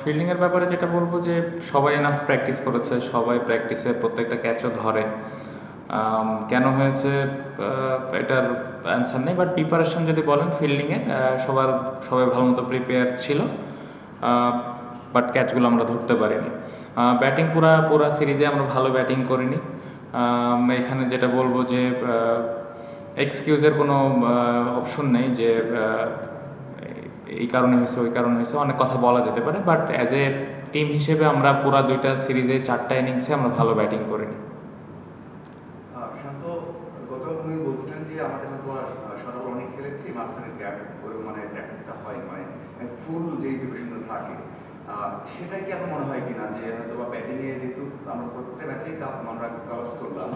ফিল্ডিংয়ের ব্যাপারে যেটা বলব যে, সবাই এনাফ প্র্যাকটিস করেছে, সবাই প্র্যাকটিসে প্রত্যেকটা ক্যাচও ধরে। কেন হয়েছে এটার অ্যান্সার নেই বাট প্রিপারেশন যদি বলেন ফিল্ডিংয়ের সবার, সবাই ভালো মতো প্রিপেয়ার ছিল বাট ক্যাচগুলো আমরা ধরতে পারিনি। ব্যাটিং পুরা পুরা সিরিজে আমরা ভালো ব্যাটিং করিনি। এখানে যেটা বলব যে এক্সকিউজের কোনো অপশন নেই যে এই কারণে হয়েছে ওই কারণে হয়েছে অনেক কথা বলা যেতে পারে বাট অ্যাজ এ টিম হিসেবে আমরা পুরা দুইটা সিরিজে চারটা ইনিংসে আমরা ভালো ব্যাটিং করিনি মানে প্র্যাকটিসটা হয় মানে সেটা কি আপনার মনে হয় কিনা যে হয়তো বা ব্যাটিংয়ে যেহেতু আমরা প্রত্যেকটা ম্যাচেই আমরা কালার্স করলাম।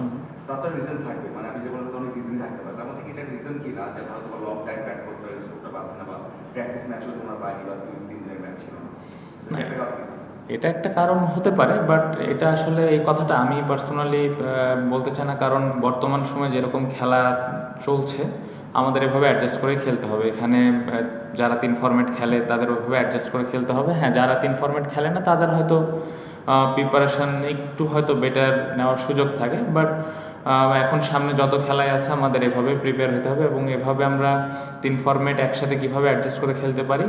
তার তো রিজন থাকবে। মানে আপনি যে বলেন তো অনেক রিজন থাকতে পারে। তার মধ্যে এটা রিজন কি না যে হয়তো লং টাইম ব্যাট করতে পারি স্কোরটা পাচ্ছে না বা প্র্যাকটিস ম্যাচও তোমরা পাইনি বা দুই তিন দিনের ম্যাচ ছিল এটা একটা কারণ। হতে পারে বাট এটা আসলে এই কথাটা আমি পার্সোনালি বলতে চাই না। কারণ বর্তমান সময়ে যেরকম খেলা চলছে, আমাদের এভাবে অ্যাডজাস্ট করে খেলতে হবে। এখানে যারা তিন ফরম্যাট খেলে, তাদের ওইভাবে অ্যাডজাস্ট করে খেলতে হবে। হ্যাঁ যারা তিন ফরম্যাট খেলে না, তাদের হয়তো প্রিপারেশন একটু হয়তো বেটার নেওয়ার সুযোগ থাকে। বাট এখন সামনে যত খেলাই আছে আমাদের এভাবে প্রিপেয়ার হতে হবে এবং এভাবে আমরা তিন ফরম্যাট একসাথে কীভাবে অ্যাডজাস্ট করে খেলতে পারি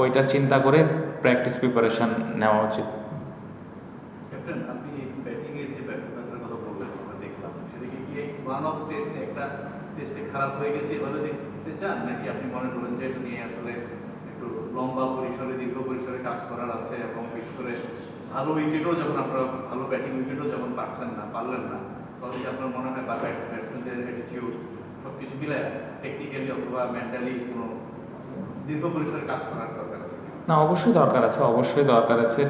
ওইটা চিন্তা করে প্র্যাকটিস প্রিপারেশন নেওয়া উচিত। খারাপ হয়ে গেছে দেখতে চান? নাকি আপনি মনে করেন যে নিয়ে আসলে একটু লম্বা পরিসরে, দীর্ঘ পরিসরে করার আছে এবং করে ভালো উইকেটও যখন আপনারা ভালো ব্যাটিং উইকেটও যখন পারছেন না, পারলেন না তখন আপনার মনে হয় বা ব্যাটসম্যানদের অ্যাটিটিউড সব কিছু মিলে টেকনিক্যালি অথবা মেন্টালি কোনো দীর্ঘ পরিসরে কাজ করার দরকার আছে না, অবশ্যই দরকার আছে, অবশ্যই দরকার আছে।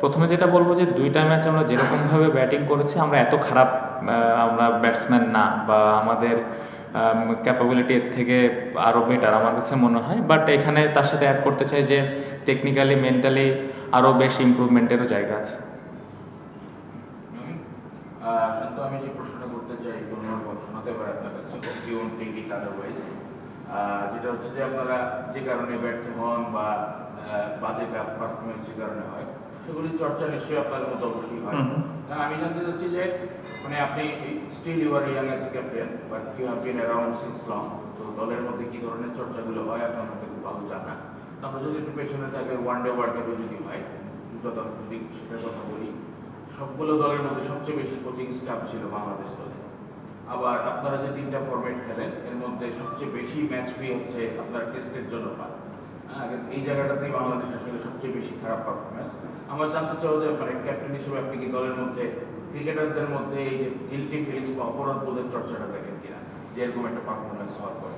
প্রথমে যেটা বলব যে দুইটা ম্যাচ আমরা যেরকমভাবে ব্যাটিং করেছি, আমরা এত খারাপ আমরা ব্যাটসম্যান না বা আমাদের ক্যাপাবিলিটি এর থেকে আরও বেটার আমার কাছে মনে হয়। বাট এখানে তার সাথে অ্যাড করতে চাই যে টেকনিক্যালি মেন্টালি আরও বেশ ইমপ্রুভমেন্টেরও জায়গা আছে আহ, শান্ত আমি যে প্রশ্নটা করতে চাই ধন্যবাদ শোনাতে পারে আপনার কাছে ইউন টেক ইট আদারওয়াইজ যেটা হচ্ছে যে আপনারা যে কারণে ব্যর্থ হন বা বাজে পারফরমেন্স যে কারণে হয় সেগুলি চর্চা নিশ্চয়ই আপনার মধ্যে অবশ্যই হয়। কারণ আমি জানতে চাচ্ছি যে মানে আপনি still you are young age captain but you have been around six long তো দলের মধ্যে কি ধরনের চর্চাগুলো হয় আপনার মধ্যে খুব ভালো জানা। আমরা যদি একটু পেছনে থাকে ওয়ান ডে ওয়ার্ল্ড কাপে যদি হয় যত যদি সেটার কথা বলি সবগুলো দলের মধ্যে সবচেয়ে বেশি কোচিং স্টাফ ছিল বাংলাদেশ দলে। আবার আপনারা যে তিনটা ফরম্যাট খেলেন এর মধ্যে সবচেয়ে বেশি ম্যাচ ফি হচ্ছে আপনার টেস্টের জন্য পান হ্যাঁ, এই জায়গাটাতেই বাংলাদেশ আসলে সবচেয়ে বেশি খারাপ পারফরমেন্স আমার জানতে চাও যে মানে ক্যাপ্টেন হিসেবে আপনি কি দলের মধ্যে ক্রিকেটারদের মধ্যে এই যে গিলটি ফিলিংস বা অপরাধ বোধের চর্চাটা দেখেন কিনা? যে এরকম একটা পারফরমেন্স হওয়ার পরে।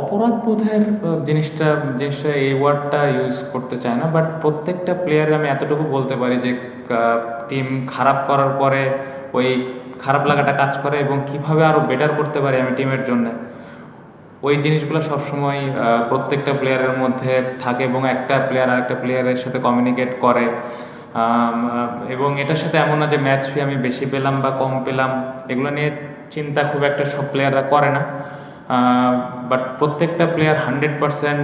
অপরাধ বোধের জিনিসটা জিনিসটা এই ওয়ার্ডটা ইউজ করতে চায় না বাট প্রত্যেকটা প্লেয়ার আমি এতটুকু বলতে পারি যে টিম খারাপ করার পরে, ওই খারাপ লাগাটা কাজ করে এবং কীভাবে আরও বেটার করতে পারি আমি টিমের জন্য। ওই জিনিসগুলো সবসময় প্রত্যেকটা প্লেয়ারের মধ্যে থাকে এবং একটা প্লেয়ার আরেকটা প্লেয়ারের সাথে কমিউনিকেট করে। এবং এটার সাথে এমন না যে ম্যাচ ফি আমি বেশি পেলাম বা কম পেলাম, এগুলো নিয়ে চিন্তা খুব একটা সব প্লেয়াররা করে না। বাট প্রত্যেকটা প্লেয়ার হান্ড্রেড পারসেন্ট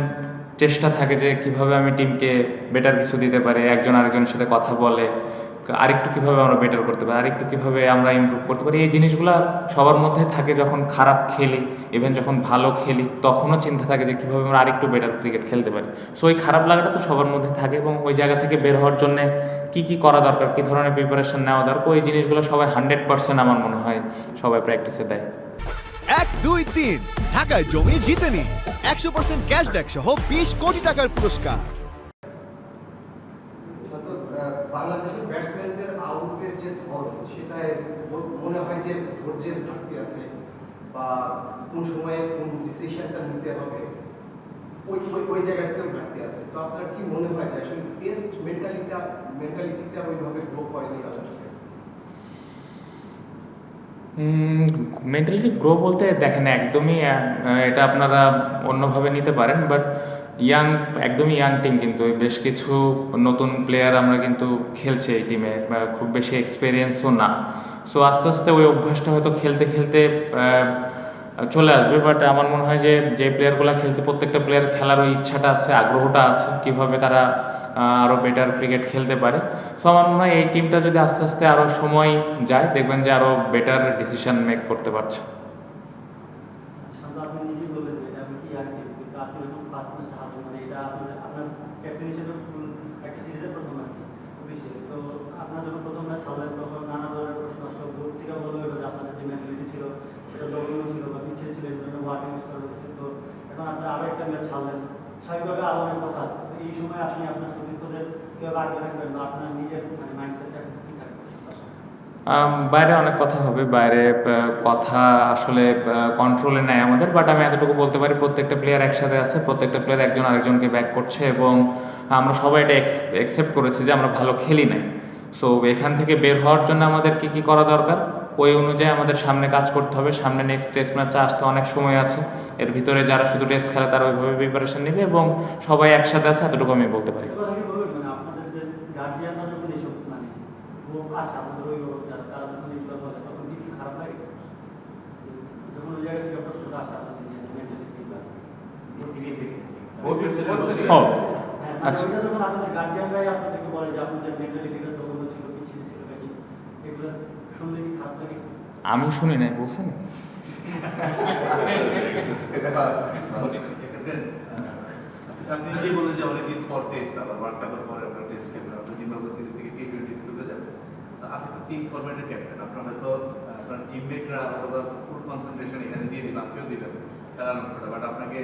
চেষ্টা থাকে যে কীভাবে আমি টিমকে বেটার কিছু দিতে পারি, একজন আরেকজনের সাথে কথা বলে, আরেকটু কীভাবে আমরা বেটার করতে পারি, আরেকটু কীভাবে আমরা ইমপ্রুভ করতে পারি, এই জিনিসগুলো সবার মধ্যে থাকে যখন খারাপ খেলি ইভেন যখন ভালো খেলি, তখনও চিন্তা থাকে যে কীভাবে আমরা আরেকটু বেটার ক্রিকেট খেলতে পারি। সো ওই খারাপ লাগাটা তো সবার মধ্যে থাকে এবং ওই জায়গা থেকে বের হওয়ার জন্য কি কি করা দরকার, কী ধরনের প্রিপারেশন নেওয়া দরকার, ওই জিনিসগুলো সবাই হান্ড্রেড পার্সেন্ট আমার মনে হয় সবাই প্র্যাকটিসে দেয়। এক, দুই, তিন। ঢাকায় জমি জিতে নিন একশো পার্সেন্ট ক্যাশব্যাক সহ বিশ কোটি টাকার পুরস্কার। বাংলাদেশের ব্যাটসম্যানদের আউটের যে ধরন, সেটায় মনে হয় যে ধৈর্যের ঘাটতি আছে বা কোন সময়ে কোন ডিসিশনটা নিতে হবে, ওই ওই ওই জায়গাটাতেও ঘাটতি আছে। তো আপনার কি মনে হয় যে আসলে টেস্ট মেন্টালিটা মেন্টালিটিটা ওইভাবে গ্রো করেনি বাংলাদেশে? মেন্টালিটি গ্রো বলতে দেখেন, একদমই এটা আপনারা অন্যভাবে নিতে পারেন বাট ইয়াং একদমই ইয়াং টিম কিন্তু। বেশ কিছু নতুন প্লেয়ার আমরা কিন্তু খেলছি এই টিমে খুব বেশি এক্সপিরিয়েন্সও না। সো আস্তে আস্তে ওই অভ্যাসটা হয়তো খেলতে খেলতে চলে আসবে বাট আমার মনে হয় যে যে প্লেয়ারগুলো খেলছে প্রত্যেকটা প্লেয়ার খেলার ওই ইচ্ছাটা আছে, আগ্রহটা আছে, কীভাবে তারা আরও বেটার ক্রিকেট খেলতে পারে। সো আমার মনে হয় এই টিমটা যদি আস্তে আস্তে আরও সময় যায়, দেখবেন যে আরও বেটার ডিসিশন মেক করতে পারছে শান্ত আপনি নিজেই বললেন যে এটা আমি কি আর কি কিন্তু আপনি যখন ফার্স্ট ম্যাচটা হারবেন মানে এটা আপনার আপনার ক্যাপ্টেন হিসেবে ফুল একটা সিরিজের প্রথম আর কি অফিসিয়াল তো আপনার যখন প্রথম ম্যাচ হারলেন তখন নানা ধরনের প্রশ্ন আসলো গ্রুপ থেকে বলা হলো যে আপনাদের যে মেন্টালিটি ছিল সেটা লগ্ন ছিল বা পিছিয়ে ছিল এই জন্য ওয়ার্কিং ইউজ করা হচ্ছে তো এখন আপনার আরও একটা ম্যাচ হারলেন স্বাভাবিকভাবে আরও অনেক কথা আসবে তো এই সময় আপনি আপনার সতীর্থদের কীভাবে আগে রাখবেন বা আপনার নিজের মানে মাইন্ডসেটটা কী থাকবে আম, বাইরে অনেক কথা হবে, বাইরে কথা আসলে কন্ট্রোলে নেয় আমাদের বাট আমি এতটুকু বলতে পারি, প্রত্যেকটা প্লেয়ার একসাথে আছে, প্রত্যেকটা প্লেয়ার একজন আরেকজনকে ব্যাক করছে এবং আমরা সবাই এটা অ্যাকসেপ্ট করেছি যে আমরা ভালো খেলি নাই। সো এখান থেকে বের হওয়ার জন্য আমাদের কি কি করা দরকার? ওই অনুযায়ী আমাদের সামনে কাজ করতে হবে, সামনে নেক্সট টেস্ট ম্যাচে আসতে অনেক সময় আছে। এর ভিতরে যারা শুধু টেস্ট খেলে তারা ওইভাবে প্রিপারেশন নেবে এবং সবাই একসাথে আছে, এতটুকু আমি বলতে পারি এবার আগে বলবেন মানে আপনাদের যে গার্জিয়ানরা যখন এইসব মানে গ্রুপ আসে আপনাদের অভিভাবক যারা তারা যখন এইগুলো বলে তখন কি একটু খারাপ লাগে যখন ওই জায়গা থেকে প্রশ্নটা আসে আপনাদের যে মেন্টালিটি বা ও হ্যাঁ আচ্ছা। আচ্ছা ওইটা যখন আপনাদের গার্জিয়ানরাই আপনাদেরকে বলে যে আপনাদের মেন্টালিটিটা তখন ছিল পিছিয়ে ছিল নাকি এগুলো শুনলে কি লাগে? আমি শুনি নাই বলছেন? আপনি নিজেই বললেন যে অনেকদিন পর টেস্ট আবার ওয়ার্ল্ড কাপের পরে আপনার টেস্ট খেলবেন আপনি জিম্বাবুয়ে সিরিজ থেকে টি টোয়েন্টি ঢুকে যাবেন। তো আপনি তো তিন ক্যাপ্টেন আপনার হয়তো আপনার টিমমেটরা অথবা ফুল কনসেন্ট্রেশন এখানে দিয়ে দিবেন আপনিও দিবেন খেলার অংশটা। বাট আপনাকে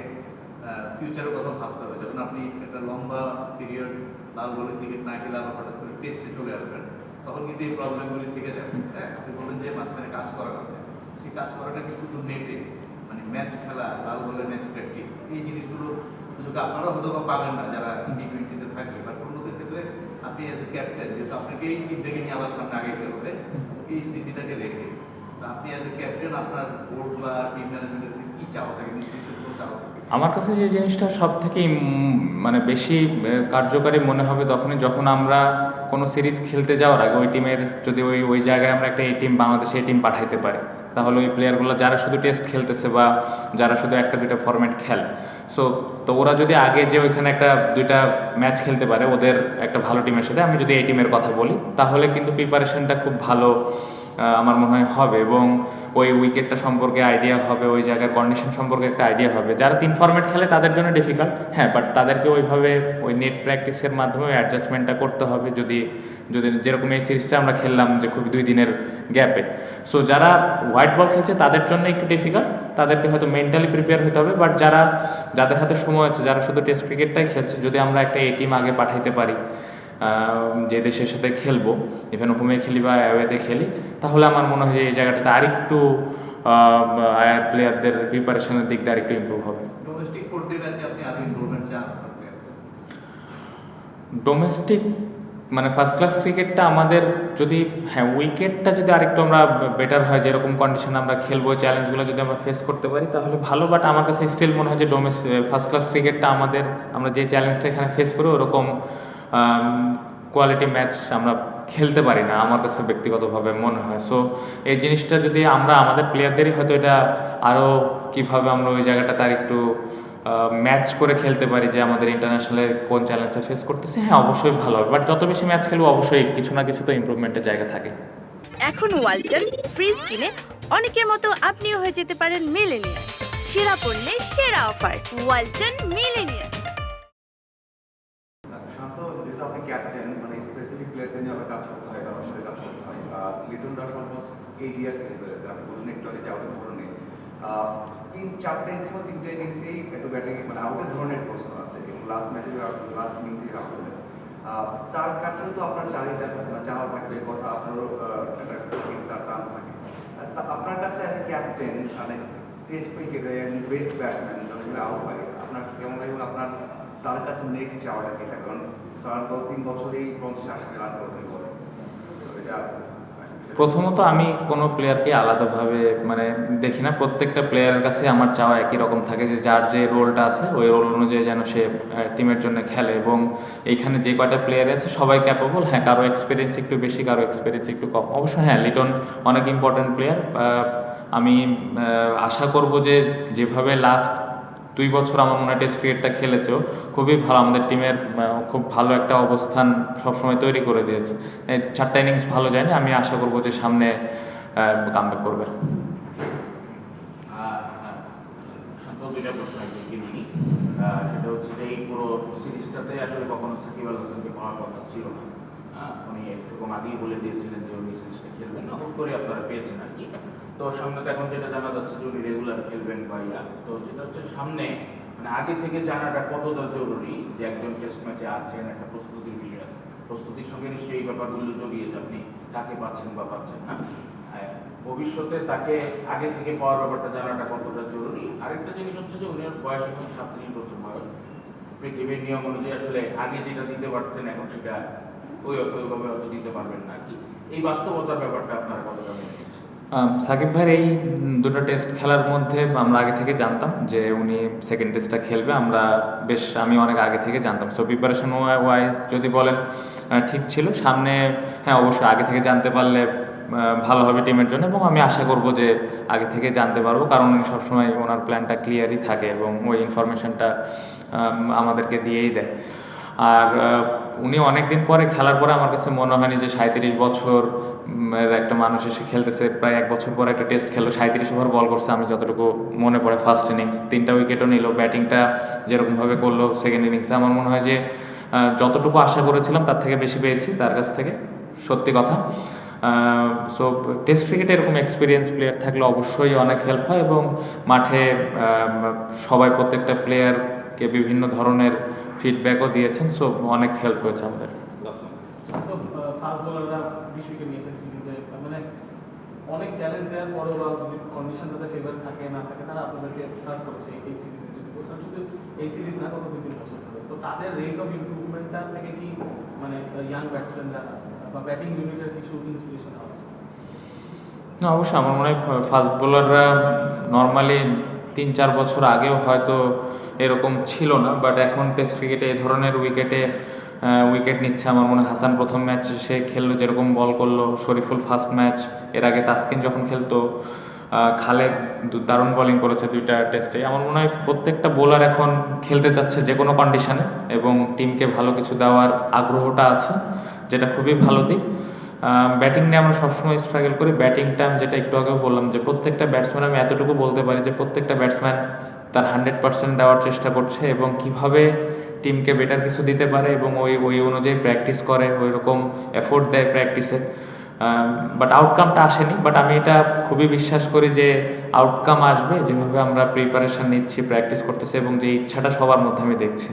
ফিউচারের কথা ভাবতে হবে। যখন আপনি একটা লম্বা পিরিয়ড লাল বলে ক্রিকেট না খেলে আবার হঠাৎ করে টেস্টে চলে আসবেন, তখন কিন্তু এই প্রবলেমগুলি থেকে যাবে হ্যাঁ? আপনি বললেন যে মাঝখানে কাজ করার আছে। সেই কাজ করাটা কি শুধু নেটে মানে ম্যাচ খেলা, লাল বলে ম্যাচ প্র্যাকটিস এই জিনিসগুলো সুযোগ আপনারা হয়তো বা পাবেন না, যারা টি টোয়েন্টিতে থাকবে বাট অন্যদের ক্ষেত্রে আপনি এজ এ ক্যাপ্টেন যেহেতু আপনাকে এই টিমটাকে নিয়ে আবার সামনে আগে হবে, এই স্মৃতিটাকে রেখে। তো আপনি এজ এ ক্যাপ্টেন আপনার বোর্ড বা টিম ম্যানেজমেন্টের কি চাওয়া থাকে? নির্দিষ্ট চাওয়া আমার কাছে যে জিনিসটা সব থেকে মানে বেশি কার্যকারী মনে হবে তখনই যখন আমরা কোনো সিরিজ খেলতে যাওয়ার আগে ওই টিমের যদি ওই ওই জায়গায় আমরা একটা এই টিম বাংলাদেশে এই টিম পাঠাইতে পারি, তাহলে ওই প্লেয়ারগুলো যারা শুধু টেস্ট খেলতেছে বা যারা শুধু একটা, দুইটা ফরম্যাট খেলে। সো তো ওরা যদি আগে যে ওইখানে একটা, দুইটা ম্যাচ খেলতে পারে, ওদের একটা ভালো টিমের সাথে, আমি যদি এই টিমের কথা বলি, তাহলে কিন্তু প্রিপারেশনটা খুব ভালো আমার মনে হয় হবে এবং ওই উইকেটটা সম্পর্কে আইডিয়া হবে, ওই জায়গার কন্ডিশন সম্পর্কে একটা আইডিয়া হবে। যারা তিন ফরম্যাট খেলে তাদের জন্য ডিফিকাল্ট হ্যাঁ বাট তাদেরকে ওইভাবে ওই নেট প্র্যাকটিসের মাধ্যমে ওই অ্যাডজাস্টমেন্টটা করতে হবে যদি যদি যেরকম এই সিরিজটা আমরা খেললাম যে খুব দুই দিনের গ্যাপে সো যারা হোয়াইট বল খেলছে তাদের জন্য একটু ডিফিকাল্ট তাদেরকে হয়তো মেন্টালি প্রিপেয়ার হতে হবে বাট যারা, যাদের হাতে সময় আছে, যারা শুধু টেস্ট ক্রিকেটটাই খেলছে, যদি আমরা একটা এই টিম আগে পাঠাইতে পারি যে দেশের সাথে খেলব ইভেন হোমে খেলি বা অ্যাওয়েতে খেলি তাহলে আমার মনে হয় এই জায়গাটাতে আরেকটু আয়ার প্লেয়ারদের প্রিপারেশনের দিক দিয়ে আরেকটু ইম্প্রুভ হবে ডোমেস্টিক? ডোমেস্টিক মানে ফার্স্ট ক্লাস ক্রিকেটটা আমাদের যদি হ্যাঁ উইকেটটা যদি আরেকটু আমরা বেটার হয় যেরকম কন্ডিশন আমরা খেলব চ্যালেঞ্জগুলো যদি আমরা ফেস করতে পারি তাহলে ভালো বাট আমার কাছে স্টিল মনে হয় যে ডোমেস ফার্স্ট ক্লাস ক্রিকেটটা আমাদের আমরা যে চ্যালেঞ্জটা এখানে ফেস করি ওরকম কোয়ালিটি ম্যাচ আমরা খেলতে পারি না, আমার কাছে ব্যক্তিগতভাবে মনে হয়। সো এই জিনিসটা যদি আমরা আমাদের প্লেয়ারদেরই হয়তো এটা আরও কীভাবে আমরা ওই জায়গাটা তার একটু ম্যাচ করে খেলতে পারি যে আমাদের ইন্টারন্যাশনালে কোন চ্যালেঞ্জটা ফেস করতেছে হ্যাঁ অবশ্যই ভালো হবে। বাট যত বেশি ম্যাচ খেলব, অবশ্যই কিছু না কিছু তো ইমপ্রুভমেন্টের জায়গা থাকে। এখন ওয়ালটন ফ্রিজ কিনে অনেকের মতো আপনিও হয়ে যেতে পারেন মিলেনিয়ার সেরা পণ্যের সেরা অফার ওয়ালটন মিলেনিয়ার শান্ত যেহেতু আপনি ক্যাপ্টেন মানে স্পেসিফিক প্লেয়ারদের নিয়ে আবার কাজ করতে হয় তার সাথে কাজ করতে হয় Liton Das almost eight years খেলে ফেলেছে আপনি বললেন একটু আগে যে আউটের ধরনে তিন চারটে ইনিংস বা তিনটে ইনিংসেই একটু ব্যাটিং মানে আউটের ধরনের প্রশ্ন আছে, এবং লাস্ট ম্যাচে লাস্ট ইনিংসে আউট হলেন তার কাছেও তো আপনার চাহিদা মানে চাওয়া থাকবে, কথা আপনারও একটা টান থাকে। তা আপনার কাছে অ্যাজ ক্যাপ্টেন মানে টেস্ট ক্রিকেটে বেস্ট ব্যাটসম্যান আউট হয়, আপনার কেমন এবং আপনার তার কাছে নেক্সট চাওয়াটা কি থাকে? কারণ প্রথমত আমি কোনো প্লেয়ারকে আলাদাভাবে মানে দেখি না। প্রত্যেকটা প্লেয়ারের কাছে আমার চাওয়া একই রকম থাকে যে, যার যে রোলটা আছে, ওই রোল অনুযায়ী যেন সে টিমের জন্য খেলে এবং এইখানে যে কয়টা প্লেয়ার আছে, সবাই ক্যাপেবল হ্যাঁ কারও এক্সপিরিয়েন্স একটু বেশি, কারও এক্সপিরিয়েন্স একটু কম। অবশ্য হ্যাঁ লিটন অনেক ইম্পর্ট্যান্ট প্লেয়ার আমি আশা করব যে, যেভাবে লাস্ট দুই বছর আমার মনে হয় টেস্ট ক্রিকেটটা খেলেছে খুবই ভালো, আমাদের টিমের খুব ভালো একটা অবস্থান সবসময় তৈরি করে দিয়েছে। চারটা ইনিংস ভালো যায়নি, আমি আশা করব যে সামনে কামব্যাক করবে। সেটা হচ্ছে যে এই পুরো সিরিজটাতে আসলে কখনো সাকিব আল হাসানকে পাওয়ার কথা ছিল না। উনি এরকম আগেই বলে দিয়েছিলেন যে উনি সিরিজটা খেলবেন না হুট করে আপনারা পেয়েছেন আর কি। তো সামনে তো এখন যেটা জানা যাচ্ছে যে উনি রেগুলার খেলবেন বা ইয়া। তো যেটা হচ্ছে সামনে মানে আগে থেকে জানাটা কতটা জরুরি যে একজন টেস্ট ম্যাচে আছেন, একটা প্রস্তুতির বিষয় আছে। প্রস্তুতির সঙ্গে নিশ্চয়ই এই ব্যাপারগুলো জড়িয়ে যে আপনি তাকে পাচ্ছেন বা পাচ্ছেন না? ভবিষ্যতে তাকে আগে থেকে পাওয়ার ব্যাপারটা জানাটা কতটা জরুরি? আরেকটা জিনিস হচ্ছে যে উনি বয়স এখন সাতত্রিশ বছর বয়স। পৃথিবীর নিয়ম অনুযায়ী আসলে আগে যেটা দিতে পারতেন এখন সেটা ওই অত ওইভাবে হয়তো দিতে পারবেন না কি। এই বাস্তবতার ব্যাপারটা আপনার কতটা মেনে সাকিব ভাইয়ের এই দুটো টেস্ট খেলার মধ্যে আমরা আগে থেকে জানতাম যে উনি সেকেন্ড টেস্টটা খেলবে। আমরা বেশ, আমি অনেক আগে থেকে জানতাম। সো প্রিপারেশন ওয়াইজ যদি বলেন ঠিক ছিল। সামনে হ্যাঁ অবশ্যই আগে থেকে জানতে পারলে ভালো হবে টিমের জন্য এবং আমি আশা করব যে আগে থেকে জানতে পারব। কারণ উনি সবসময় ওনার প্ল্যানটা ক্লিয়ারই থাকে এবং ওই ইনফরমেশনটা আমাদেরকে দিয়েই দেয়। আর উনি অনেক দিন পরে খেলার পরে আমার কাছে মনে হয়নি যে সাঁত্রিশ বছর একটা মানুষ এসে খেলতেছে। প্রায় এক বছর পরে একটা টেস্ট খেললো সাঁত্রিশ ওভার বল করছে আমি যতটুকু মনে পড়ে ফার্স্ট ইনিংস তিনটা উইকেটও নিল ব্যাটিংটা যেরকমভাবে করল সেকেন্ড ইনিংসে আমার মনে হয় যে যতটুকু আশা করেছিলাম তার থেকে বেশি পেয়েছি তার কাছ থেকে, সত্যি কথা। সো টেস্ট ক্রিকেটে এরকম এক্সপিরিয়েন্স প্লেয়ার থাকলে অবশ্যই অনেক হেল্প হয় এবং মাঠে সবাই প্রত্যেকটা প্লেয়ারকে বিভিন্ন ধরনের ফিডব্যাকও দিয়েছেন সো অনেক হেল্প হয়েছে আমাদের। ফাস্ট বোলাররা বিশ নিয়েছে সিরিজে মানে অনেক চ্যালেঞ্জ দেওয়ার পরে ওরা যদি কন্ডিশন তাদের ফেভার থাকে না থাকে তারা আপনাদেরকে সার্ভ করেছে এই সিরিজে যদি বলছেন শুধু এই সিরিজ না কত দুই তিন বছর ধরে? তো তাদের রেট অফ ইমপ্রুভমেন্টটা থেকে কি মানে ইয়াং ব্যাটসম্যানরা বা ব্যাটিং ইউনিটের কিছু ইন্সপিরেশন আছে না অবশ্যই। আমার মনে হয় ফাস্ট বোলাররা নর্মালি তিন চার বছর আগেও হয়তো এরকম ছিল না বাট এখন টেস্ট ক্রিকেটে এই ধরনের উইকেটে উইকেট নিচ্ছে আমার মনে হাসান প্রথম ম্যাচ সে খেললো, যেরকম বল করল, শরীফুল ফার্স্ট ম্যাচ এর আগে তাসকিন যখন খেলতো খালেদ দারুণ বোলিং করেছে দুইটা টেস্টে আমার মনে হয় প্রত্যেকটা বোলার এখন খেলতে চাচ্ছে যে কোনো কন্ডিশনে এবং টিমকে ভালো কিছু দেওয়ার আগ্রহটা আছে, যেটা খুবই ভালো দিক। ব্যাটিং নিয়ে আমরা সবসময় স্ট্রাগল করি। ব্যাটিংটা আমি যেটা একটু আগেও বললাম যে, প্রত্যেকটা ব্যাটসম্যান আমি এতটুকু বলতে পারি যে, প্রত্যেকটা ব্যাটসম্যান তার হান্ড্রেড পার্সেন্ট দেওয়ার চেষ্টা করছে এবং কীভাবে টিমকে বেটার কিছু দিতে পারে এবং ওই ওই অনুযায়ী প্র্যাকটিস করে ওই রকম এফোর্ট দেয় প্র্যাকটিসে বাট আউটকামটা আসেনি বাট আমি এটা খুবই বিশ্বাস করি যে আউটকাম আসবে যেভাবে আমরা প্রিপারেশান নিচ্ছি প্র্যাকটিস করতেছি এবং যে ইচ্ছাটা সবার মধ্যে আমি দেখছি।